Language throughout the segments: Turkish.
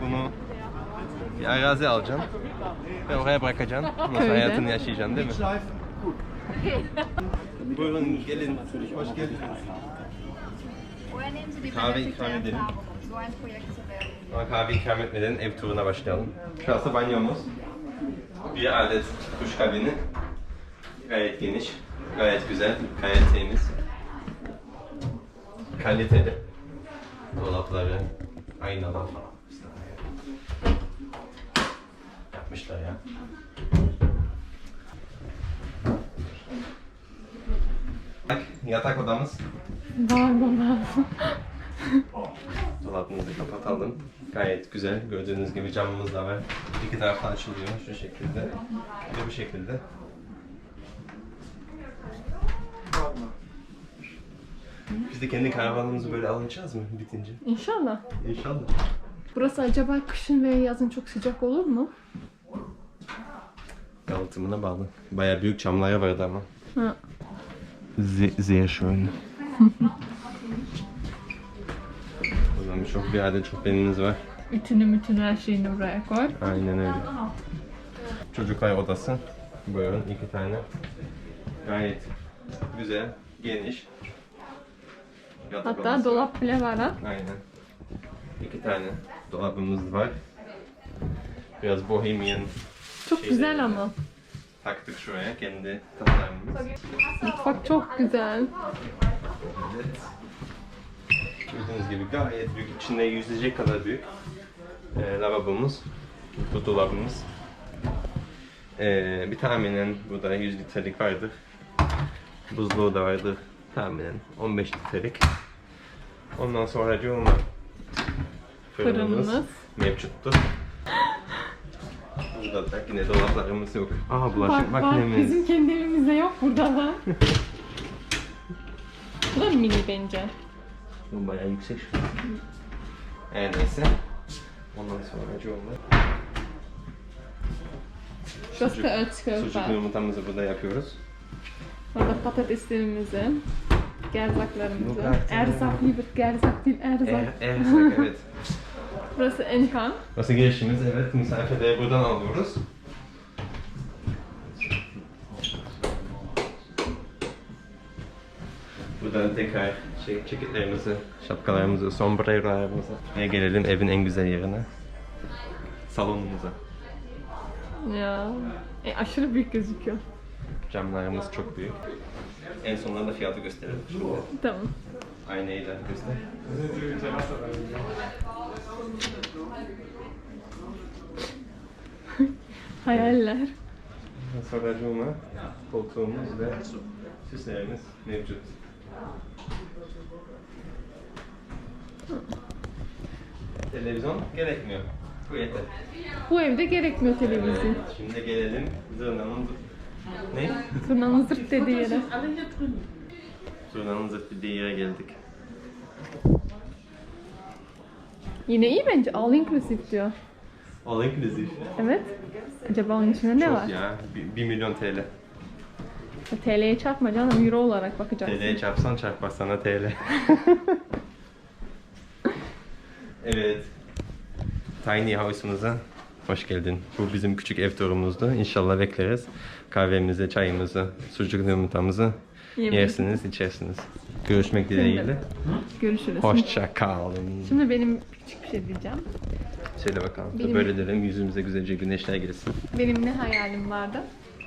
Bunu bir arazi alacaksın ve oraya bırakacaksın. Sonra Köyde. hayatını yaşayacaksın değil mi? Buyurun gelin. Hoş geldiniz. Kahve ikram edelim. Erfahrung, so ein Projekt zu werden? Ama kahve ikram etmeden ev turuna başlayalım. Şurası banyomuz. Bir adet duş kabini. Gayet geniş, gayet güzel, gayet temiz. Kaliteli. Dolapları, aynalar. Yapmışlar ya. Yatak odamız. Bağırma Dolabımızı kapatalım. Gayet güzel. Gördüğünüz gibi camımız da var. İki taraftan açılıyor şu şekilde. Ve bu şekilde. Biz de kendi karavanımızı böyle alacağız mı bitince? İnşallah. İnşallah. Burası acaba kışın ve yazın çok sıcak olur mu? Yalıtımına bağlı. Bayağı büyük camlara vardı ama. Ha. Sehr, sehr schön. Buradan çok bir adet çok benimiz var. Ütünü mütünü her şeyini buraya koy. Aynen öyle. Çocuklar odası. Buyurun iki tane. Gayet güzel, geniş. Yatak Hatta odası. dolap bile var ha. Aynen. İki tane dolabımız var. Biraz bohemian Çok Şeyleri güzel ama. taktık şuraya kendi tasarımımız. Mutfak çok güzel. Evet. Gördüğünüz gibi gayet büyük. İçinde yüzecek kadar büyük. Ee, lavabomuz. Bu dolabımız. Ee, bir tahminen burada 100 litrelik vardır. Buzluğu da vardır. Tahminen 15 litrelik. Ondan sonra cuma fırınımız, Fırınımız. mevcuttur. Burada da yine dolaplarımız yok. Aha bulaşık Bak bak makinemiz. bizim kendi evimizde yok burada da. Bu da mini bence. Bu bayağı yüksek şu an. Her neyse. Ondan sonra cuma. Şurası da Sucuklu köfte. yumurtamızı burada yapıyoruz. Burada patateslerimizi, gerzaklarımızı. Artık. Erzak liebet gerzak değil erzak. Er, erzak evet. Burası Enkan. Burası girişimiz evet. Misafirleri buradan alıyoruz. Buradan tekrar şey, ceketlerimizi, şapkalarımızı, sombrerolarımızı ve gelelim evin en güzel yerine. Salonumuza. Ya. E, aşırı büyük gözüküyor. Camlarımız çok büyük. En sonunda da fiyatı gösterelim. Şimdi Tamam. aynayla göster. Hayaller. Cuma koltuğumuz ve süslerimiz mevcut. Televizyon gerekmiyor. Bu yeter. Bu evde gerekmiyor televizyon. Şimdi gelelim zurnanın... Ne? Turnanın zırt dediği yere. Zurnanın zırt dediği yere geldik. Yine iyi bence. All inclusive diyor. All inclusive. Evet. Acaba onun içinde ne Çok var? ya. 1 milyon TL. TL'ye çarpma canım. Euro olarak bakacaksın. TL'ye çarpsan çarpar sana TL. evet. Tiny House'umuza hoş geldin. Bu bizim küçük ev turumuzdu. İnşallah bekleriz. Kahvemizi, çayımızı, sucuk yumurtamızı Yemeği. yersiniz, içersiniz. Görüşmek dileğiyle. Görüşürüz. Hoşça kalın. Şimdi benim küçük bir şey diyeceğim. Söyle bakalım. Benim- Böyle dedim yüzümüze güzelce güneşler gelsin. Benim ne hayalim vardı?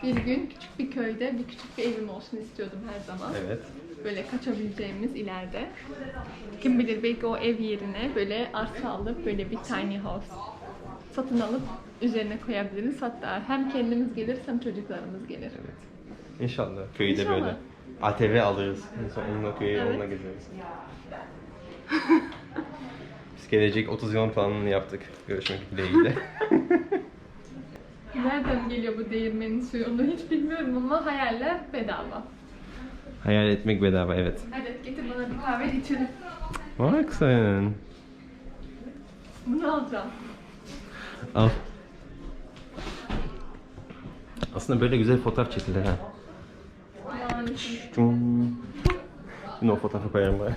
Bir gün küçük bir köyde bir küçük bir evim olsun istiyordum her zaman. Evet. Böyle kaçabileceğimiz ileride. Kim bilir belki o ev yerine böyle arsa alıp böyle bir tiny house satın alıp üzerine koyabiliriz. Hatta hem kendimiz gelir hem çocuklarımız gelir. İnşallah. Köyde İnşallah. böyle. ATV alırız. Sonra onunla köye Evet. onunla gezeriz. Biz gelecek 30 yılın planını yaptık. Görüşmek dileğiyle. Nereden geliyor bu değirmenin suyu onu hiç bilmiyorum ama hayaller bedava. Hayal etmek bedava evet. Hadi getir bana bir kahve içelim. Bak sen. Bunu alacağım. Al. Aslında böyle güzel fotoğraf çekilir ha. Yani. Yine o fotoğrafı koyarım bari.